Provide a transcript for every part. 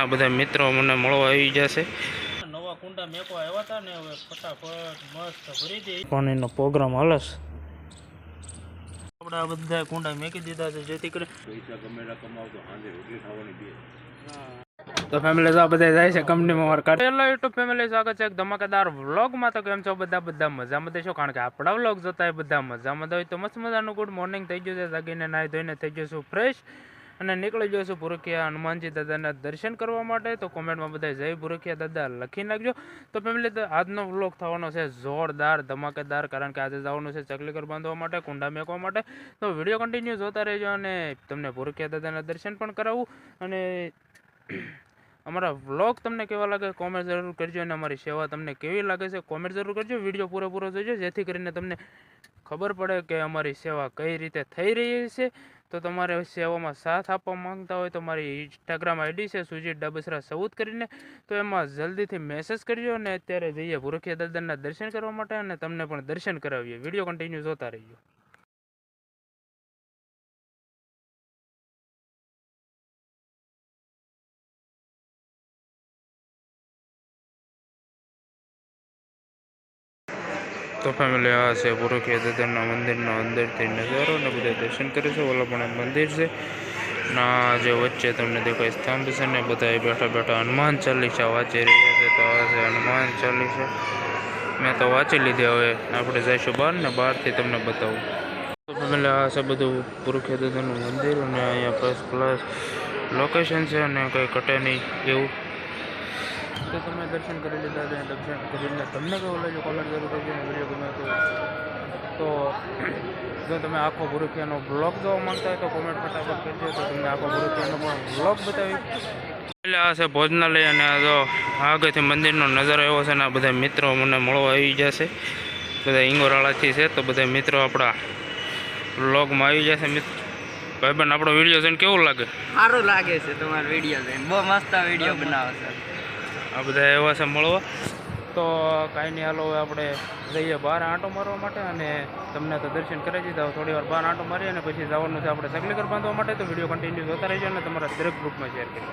આ બધા મિત્રો મને મળવા આવી જશે. નવા કુંડા મેકવા આવ્યા હતા ને હવે ફટાફટ મસ્ત ભરી દે. પાણીનો પ્રોગ્રામ હલસ. આપણા બધા કુંડા મેકી દીધા છે જેથી કરી તો ફેમિલી આ બધા જાય છે કંપનીમાં વર્ક કરે હેલો યુટ્યુબ ફેમિલી સ્વાગત છે એક ધમાકેદાર વ્લોગમાં તો કેમ છો? બધા બધા મજામાં દેશો કારણ કે આપણા વ્લોગ જોતા હોય બધા મજામાં હોય તો મસ્ત મજાનું ગુડ મોર્નિંગ થઈ ગયું છે જાગીને નાહી ધોઈને થઈ ગયું છું ફ્રેશ અને નીકળી જઈશું ભૂરખિયા હનુમાનજી દાદાના દર્શન કરવા માટે. તો કોમેન્ટમાં બધા જય ભૂરખિયા દાદા લખી નાખજો. તો ફેમિલી, તો આજનો વ્લોગ થવાનો છે જોરદાર, ધમાકેદાર, કારણ કે આજે જવાનું છે ચકલીકર બાંધવા માટે, કુંડા મેકવા માટે. તો વીડિયો કન્ટિન્યુ જોતા રહેજો અને તમને ભૂરખિયા દાદાના દર્શન પણ કરાવું. અને અમારા વ્લોગ તમને કેવા લાગે કોમેન્ટ જરૂર કરજો અને અમારી સેવા તમને કેવી લાગે છે કોમેન્ટ જરૂર કરજો. વીડિયો પૂરેપૂરો જોજો, જેથી કરીને તમને ખબર પડે કે અમારી સેવા કઈ રીતે થઈ રહી છે. તો તમારે સેવામાં સાથ આપવા માંગતા હોય તો મારી ઇન્સ્ટાગ્રામ આઈડી છે, સુજીત ડાબસરા સૌદ કરીને. તો એમાં જલ્દીથી મેસેજ કરજો અને અત્યારે જઈએ ભૂરખિયા દાદાના દર્શન કરવા માટે અને તમને પણ દર્શન કરાવીએ. વીડિયો કન્ટિન્યુ જોતા રહીજો તો ફેમિલી આ છે પુરુખિયા દાદાના મંદિરના અંદરથી નજારો ને બધા દર્શન કરે છે. ઓલા પણ મંદિર છે. ના જે વચ્ચે તમને દેખાય સ્તંભ છે ને બધા બેઠા બેઠા હનુમાન ચાલીસા વાંચી રહ્યા છે. તો આ છે હનુમાન ચાલીસા. મેં તો વાંચી લીધી હવે. આપણે જઈશું બહાર ને બહારથી તમને બતાવું. તો ફેમિલી આ છે બધું પુરુખિયા દાદાનું મંદિર અને અહીંયા ફર્સ્ટ ક્લાસ લોકેશન છે અને કંઈ કટે નહીં એવું. તો તમે દર્શન કરી લીધા છે દર્શન કરીને તમને કેવું લાગ્યું કોમેન્ટ જરૂર કરજો વીડિયો ગમે તો. તો જો તમે આખો ભૂરુખિયાનો બ્લોગ જોવા માંગતા હોય તો કોમેન્ટ ફટાફટ કરજો, તો તમને આખો ભૂરુખિયાનો પણ બ્લોગ બતાવી એટલે આ છે ભોજનાલય અને જો આગળથી મંદિરનો નજારો એવો છે ને, આ બધા મિત્રો મને મળવા આવી જશે. બધા ઇંગોરાળાથી છે, તો બધા મિત્રો આપણા બ્લોગમાં આવી જશે મિત્ર બેન આપણો વીડિયો જોઈને કેવું લાગે? સારું લાગે છે તમારો વીડિયો જોઈને. બહુ મસ્ત વીડિયો બનાવો છે. આ બધા એવા છે મળવા. તો કાંઈ નહીં, હાલો આપણે જઈએ બહાર આંટો મારવા માટે અને તમને તો દર્શન કરી દીધા. થોડી વાર બહાર આંટો મારી અને પછી જવાનું છે આપણે સકલીકર બાંધવા માટે. તો વીડિયો કન્ટિન્યુ જોતા રહેજો અને તમારા દરેક ગ્રુપમાં શેર કરી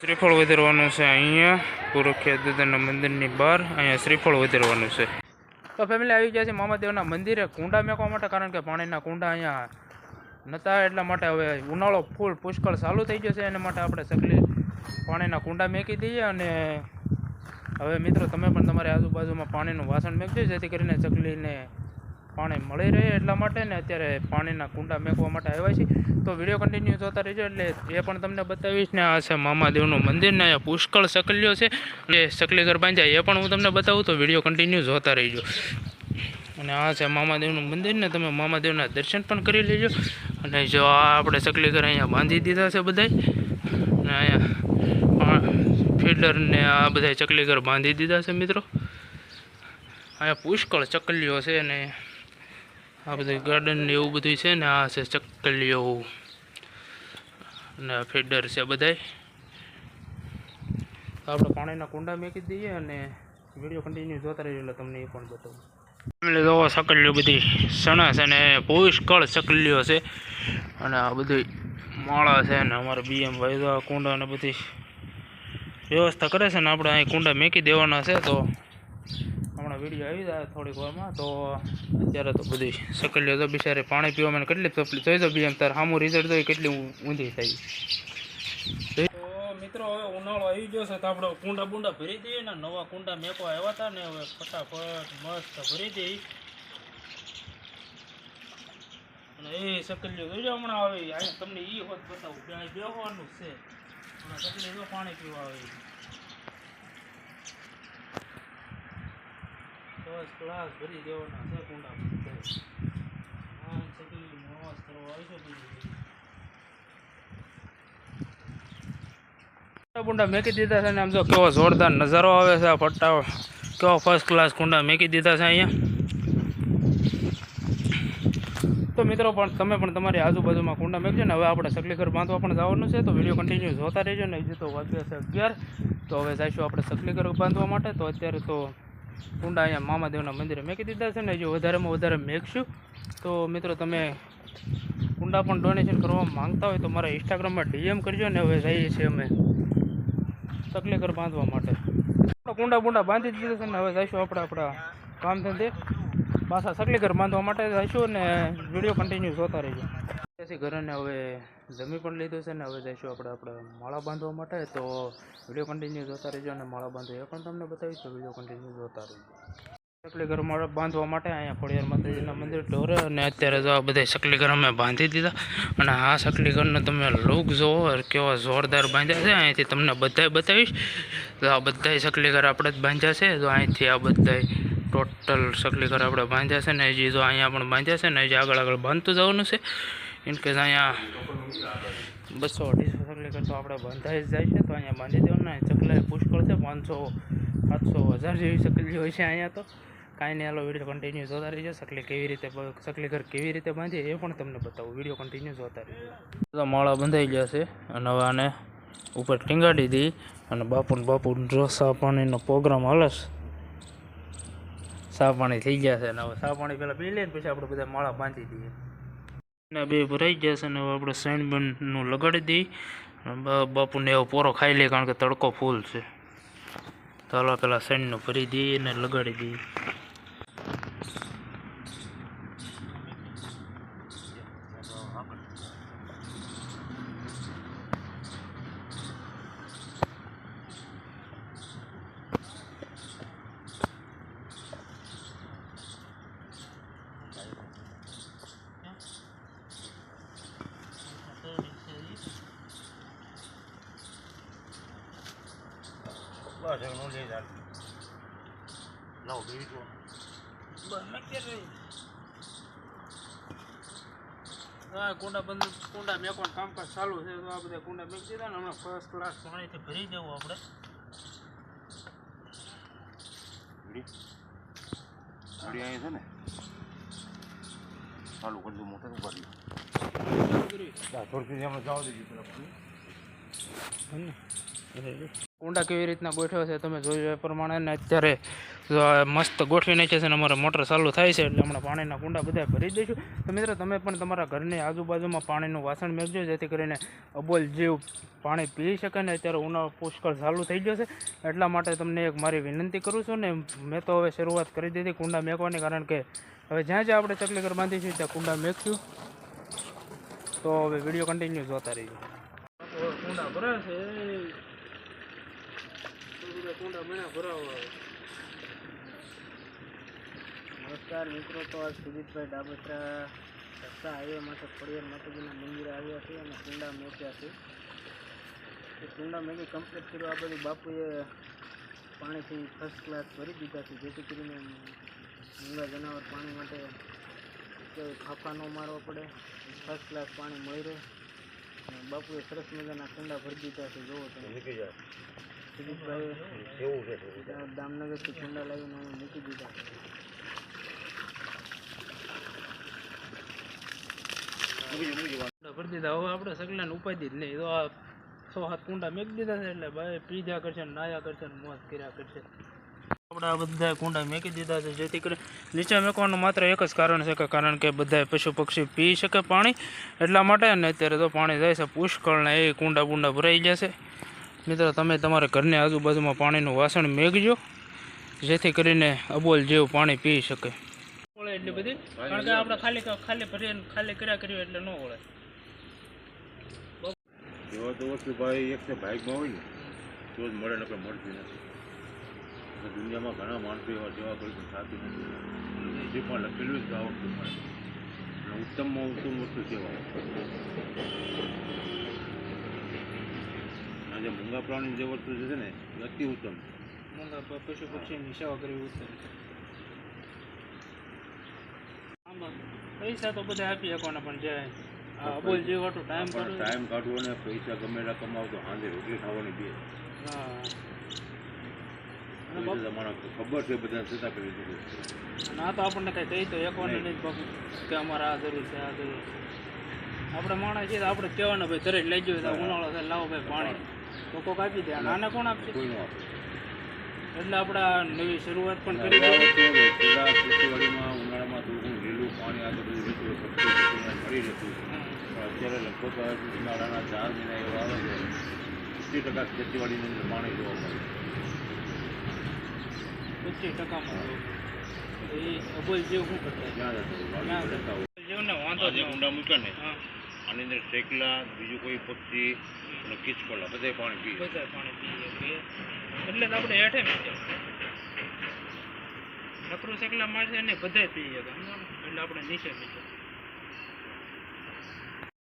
શ્રીફળ વધારવાનું છે અહીંયા. પુરખ્યા મંદિરની બહાર અહીંયા શ્રીફળ વધારવાનું છે. તો ફેમિલી આવી ગયા છે મામાદેવના મંદિરે કુંડા મેકવા માટે, કારણ કે પાણીના કુંડા અહીંયા નતા, એટલા માટે હવે ઉનાળો ફૂલ પુષ્કળ ચાલુ થઈ ગયો છે. એના માટે આપણે સકલી પાણીના કુંડા મેકી દઈએ અને હવે મિત્રો, તમે પણ તમારી આજુબાજુમાં પાણીનું વાસણ મેકજો, જેથી કરીને ચકલીને પાણી મળી રહે એટલા માટે ને અત્યારે પાણીના કુંડા મેકવા માટે આવ્યા છે તો વીડિયો કન્ટિન્યુ જોતા રહેજો એટલે એ પણ તમને બતાવીશ ને આ છે મામાદેવનું મંદિર ને અહીંયા પુષ્કળ સકલીઓ છે. જે સકલી ઘર બાંધ્યા એ પણ હું તમને બતાવું તો વીડિયો કન્ટિન્યુ જોતા રહેજો. અને આ છે મામાદેવનું મંદિર ને તમે મામાદેવના દર્શન પણ કરી લેજો. અને જો આ આપણે સકલી ઘર અહીંયા બાંધી દીધા છે બધાય. અને અહીંયા ફિલ્ડરને આ બધા ચકલીઘર બાંધી દીધા છે મિત્રો. અહીંયા પુષ્કળ ચકલીઓ છે ને આ બધું ગાર્ડન ને એવું બધું છે ને, આ છે ચકલીઓ. અને ફેડર છે બધાય. આપણે પાણીના કુંડા મેકી દઈએ અને વીડિયો કન્ટિન્યુ જોતા રહીએ એટલે તમને એ પણ બતાવું. એટલે જોવો ચકલીઓ બધી છે ને પુષ્કળ ચકલીઓ છે. અને આ બધી માળા છે ને, અમારા બીએમ ભાઈ કુંડા ને બધી વ્યવસ્થા કરે છે ને, આપણે અહીં કુંડા મેકી દેવાના છે, તો હમણાં વીડિયો આવી જાય થોડીક વારમાં, તો અત્યારે તો બધી સકલીઓ તો બિચારે પાણી પીવા મને કેટલી તકલીફ થઈ તો બી એમ તાર સામું રિઝલ્ટ તો કેટલી ઊંધી થઈ. મિત્રો હવે ઉનાળો આવી ગયો છે તો આપણે કુંડા બુંડા ભરી દઈએ ને નવા કુંડા મેકવા આવ્યા હતા ને હવે ફટાફટ મસ્ત ભરી દઈએ. અને એ સકલીઓ જોજો હમણાં આવે અહીંયા તમને એ હોત બતાવું અહીં બેહવાનું છે. હમણાં સકલી પાણી પીવા આવે. બસ ક્લાસ ભરી દેવાના છે કુંડા બીજું કુંડા મેકી દીધા છે ને આમ જો કેવો જોરદાર નજારો આવે છે આ ફટા કેવો ફર્સ્ટ ક્લાસ કુંડા મેકી દીધા છે અહીંયા. તો મિત્રો પણ તમે પણ તમારી આજુબાજુમાં કુંડા મેકજો ને. હવે આપણે સકલી ઘર બાંધવા પણ જવાનું છે. તો વીડિયો કન્ટિન્યુ જોતા રહેજો ને. હજી તો વાગ્યા છે અગિયાર. તો હવે જઈશું આપણે સકલી ઘર બાંધવા માટે. તો અત્યારે તો કુંડા અહીંયા મામાદેવના મંદિરે મેં દીધા છે ને હજી વધારેમાં વધારે મેકશું. તો મિત્રો, તમે કુંડા પણ ડોનેશન કરવા માંગતા હોય તો મારા ઇન્સ્ટાગ્રામમાં ડીએમ કરજો ને હવે જઈએ છીએ અમે સકલી ઘર બાંધવા માટે. કુંડા બુંડા બાંધી દીધા છે ને હવે જઈશું આપણે આપણા કામ ધંધે પાછા સકલી ઘર બાંધવા માટે જઈશું ને વીડિયો કન્ટિન્યુ જોતા રહીશું પછી ઘરને હવે જમી પણ લીધું છે ને, હવે જઈશું આપણે આપણે માળા બાંધવા માટે. તો વીડિયો કન્ટિન્યુ જોતા રહેજો અને માળા બાંધો એ પણ તમને બતાવીશ, તો વીડિયો કન્ટિન્યુ જોતા રહેજો. સકલી ઘર માળા બાંધવા માટે અહીંયા ખોડિયાર માતાજીના મંદિર, ઢોરે અને અત્યારે તો આ બધા સકલી ઘર અમે બાંધી દીધા. અને આ સકલી ઘરનો તમે લુક જોવો, કેવા જોરદાર બાંધ્યા છે. અહીંથી તમને બધાય બતાવીશ. તો આ બધાય સકલીઘર આપણે જ બાંધ્યા છે. તો અહીંથી આ બધાય ટોટલ સકલીઘર આપણે બાંધ્યા છે ને, હજી તો અહીંયા પણ બાંધ્યા છે ને, હજી આગળ આગળ બાંધતું જવાનું છે. ઇન કેસ અહીંયા બસો અઢીસો સકલી ઘર તો આપણે બંધાઈ જ જાય છે, તો અહીંયા બાંધી દેવાનું ચકલા પુષ્કળ છે, પાંચસો, સાતસો હજાર જેવી સકલી હોય છે અહીંયા તો. કાંઈ નહીં, હાલો વીડિયો કન્ટિન્યુ જોતા રહીજો. સકલી કેવી રીતે સકલી ઘર કેવી રીતે બાંધીએ એ પણ તમને બતાવું. વીડિયો કન્ટિન્યુ જોતા રહીજો. માળા બંધાઈ ગયા છે, અને હવે આને ઉપર ટીંગાડી દી, અને બાપુ ને બાપુ જો સા પાણીનો પ્રોગ્રામ હાલે છે. સા પાણી થઈ ગયા છે, અને હવે સા પાણી પહેલાં પી લઈએ ને, પછી આપણે બધા માળા બાંધી દઈએ. ને બે ભરાઈ જશે ને આપણે સાઈનબનનું લગાડી દઈએ બાપુને એવો પોરો ખાઈ લઈએ કારણ કે તડકો ફૂલ છે. તો પેલા સેન્ડનું ભરી દઈએ ને લગાડી દઈએ. હા કુંડા બંધ કુંડા મેકવાનું કામકાજ ચાલુ છે તો આ બધા કુંડા મેકી દીધા હમણાં ફર્સ્ટ ક્લાસ પાણીથી ભરી દેવું આપણે ગાડી અહીં છે ને ચાલુ કરી દઉં મોટર ઉપર થોડી આપણે જવા દેજો પેલા કુંડા કેવી રીતના ગોઠવ્યો છે તમે જોયું એ પ્રમાણે. ને અત્યારે મસ્ત ગોઠવી નાખ્યા છે અને અમારે મોટર ચાલુ થાય છે એટલે હમણાં પાણીના કુંડા બધા ભરી દઈશું. તો મિત્રો, તમે પણ તમારા ઘરની આજુબાજુમાં પાણીનું વાસણ મેળજો, જેથી કરીને અબોલ જીવ પાણી પી શકે ને અત્યારે ઉનાળો પુષ્કળ ચાલુ થઈ છે. એટલા માટે તમને એક મારી વિનંતી કરું છું ને, મેં તો હવે શરૂઆત કરી દીધી કુંડા મેકવાની, કારણ કે હવે જ્યાં જ્યાં આપણે ચકલી ઘર બાંધીશું ત્યાં કુંડા મેકશું. તો હવે વીડિયો કન્ટિન્યુ જોતા રહીશું કુંડા ભરાશે. કુંડા મહિના ભરાવા નમસ્કાર મિત્રો, તો આજ સુજીતભાઈ ડાબત્રા રસ્તા હાઈવે માટે ખોડિયાર માતાજીના મંદિરે આવ્યા છે અને કુંડા મોક્યા છે એ કુંડા મેકી કમ્પ્લીટ કર્યું. આ બધું બાપુએ પાણીથી ફર્સ્ટ ક્લાસ ભરી દીધા છે. જેથી કરીને મૂંગા જનાવર પાણી માટે ખાફા ન મારવો પડે. ફર્સ્ટ ક્લાસ પાણી મળી રહે. અને બાપુએ સરસ મજાના કુંડા ભરી દીધા છે. જોવો તમે. સુજીતભાઈએ કેવું છે ત્યાં દામનગરથી કુંડા લાવીને અહીં મૂકી દીધા. છે કુંડા ભરી દીધા હવે આપણે સગલાને ઉપાધી જ નહીં. તો આ સો હાથ કુંડા મેકી દીધા છે એટલે ભાઈ પીધા કરશે ને નાયા કરશે ને મોજ કર્યા કરશે. આપણે આ બધા કુંડા મેકી દીધા છે. જેથી કરી નીચે મેકવાનું માત્ર એક જ કારણ છે કે કારણ કે બધા પશુ પક્ષી પી શકે પાણી એટલા માટે. અને અત્યારે તો પાણી જાય છે. પુષ્કળ ને એ કુંડા બુંડા ભરાઈ ગયા છે. મિત્રો તમે તમારા ઘરની આજુબાજુમાં પાણીનું વાસણ મેકજો જેથી કરીને અબોલ જેવું પાણી પી શકે. ઓળે એટલી બધી? કારણ કે આપણે ખાલી ખાલી ભરીએ ખાલી કર્યા કર્યું એટલે ન ઓળે એવા તો ઓછું ભાઈ એક છે બાઇકમાં હોય ને તો જ મળે નકર મળતી નથી. દુનિયામાં ઘણા માણસો એવા જેવા કોઈ પણ નથી. જે પણ લખેલું જ તો મળે. ઉત્તમમાં ઉત્તમ વસ્તુ કહેવાય જે મૂંગા પ્રાણી જે વસ્તુ છે ને એ અતિ ઉત્તમ. છે પશુ પક્ષી નિશા કરવી ઉત્તમ છે. પૈસા તો બધા આપી શકવાના પણ જે અબોલ જે વાટો ટાઈમ કાઢવો ટાઈમ કાઢવો ને પૈસા ગમે એટલા કમાવો તો સાંજે રોટલી ખાવાની બે. ખબર છે બધા છતાં કરી દીધું અને આ તો આપણને કઈ કહી તો એકવાની નહીં. બાપુ કે અમારે આ જરૂર છે આ જરૂર છે. આપણે માણસ તો આપણે કહેવાનું ભાઈ ઘરે લઈ જવું ઉનાળો છે લાવો ભાઈ પાણી. તો કોક આપી દે. આને કોણ આપશે? એટલે આપણે નવી શરૂઆત પણ કરી ખેતીવાડીમાં ઉનાળામાં થોડું લીલું પાણી આ બધું રહેતું હોય, મળી રહેતું અત્યારે લગભગ ઉનાળાના ચાર મહિના એવા આવે છે સિત્તેર ટકા ખેતીવાડીની અંદર પાણી જોવા મળે. પચીસ ટકામાં અબોલ જેવું શું કરતા. જેવને વાંધો જ જે ઊંડા મૂક્યા ને. હા. આની અંદર શેકલા બીજું કોઈ પક્ષી અને કિચકોલા બધા પાણી પીએ. બધા પાણી પીએ એટલે તો આપણે હેઠે પીએ નકરું શેકલા મારશે ને બધા પીએ એટલે આપણે નીચે મીચે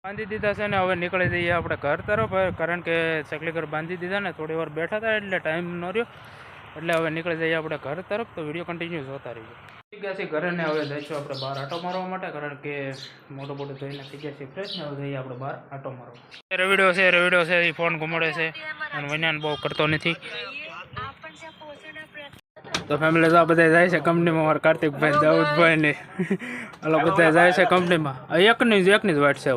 બાંધી દીધા છે ને હવે નીકળી જઈએ આપણે ઘર તરફ. કારણ કે ચકલી ઘર બાંધી દીધા ને થોડી વાર બેઠા હતા એટલે ટાઈમ ન રહ્યો. એટલે હવે નીકળી જઈએ આપણે ઘર તરફ. તો વીડિયો કન્ટિન્યુ જોતા રહીએ. ગયા છે ઘરે ને હવે જઈશું આપણે બહાર આટો મારવા માટે કારણ કે મોટો મોટો ધોઈને થઈ ગયા છે ફ્રેશ ને હવે જઈએ આપણે બહાર આટો મારવા. રવિડો છે રવિડો છે એ ફોન ઘુમાડે છે. અને વૈનાન બહુ કરતો નથી. તો ફેમિલી તો આ બધા જાય છે કંપનીમાં મારા કાર્તિકભાઈ દાઉદભાઈ ને. અલગ બધા જાય છે કંપનીમાં એકની જ એકની જ વાટ છે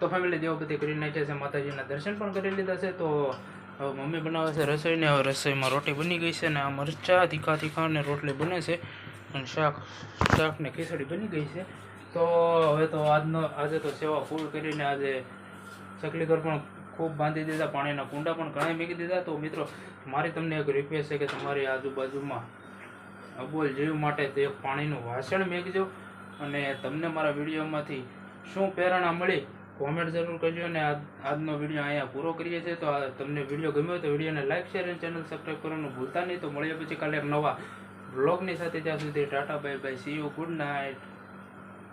તો ફેમિલી જેવો બધી કરી નાખ્યા છે માતાજીના દર્શન પણ કરી લીધા છે તો હવે મમ્મી બનાવે છે રસોઈ ને હવે રસોઈમાં રોટી બની ગઈ છે ને આ મરચાં તીખા તીખા અને રોટલી બને છે. અને શાક શાક ને ખીચડી બની ગઈ છે. તો હવે તો આજનો, આજે તો સેવા ફૂલ કરીને આજે ચકલી ઘર પણ ખૂબ બાંધી દીધા, પાણીના કુંડા પણ ઘણા મૂકી દીધા. તો મિત્રો, મારી તમને એક રિક્વેસ્ટ છે કે તમારી આજુબાજુમાં અબોલ જીવ માટે તે પાણીનું વાસણ મેકજો અને તમને મારા વિડીયોમાંથી શું પ્રેરણા મળી કોમેન્ટ જરૂર કરજો અને આજ, આજનો વીડિયો અહીંયા પૂરો કરીએ છીએ. તો તમને વીડિયો ગમ્યો તો વિડીયોને લાઈક શેર અને ચેનલ સબસ્ક્રાઈબ કરવાનું ભૂલતા નહીં. તો મળીએ પછી કાલે એક નવા બ્લોગની સાથે ત્યાં સુધી tata bye bye see you good night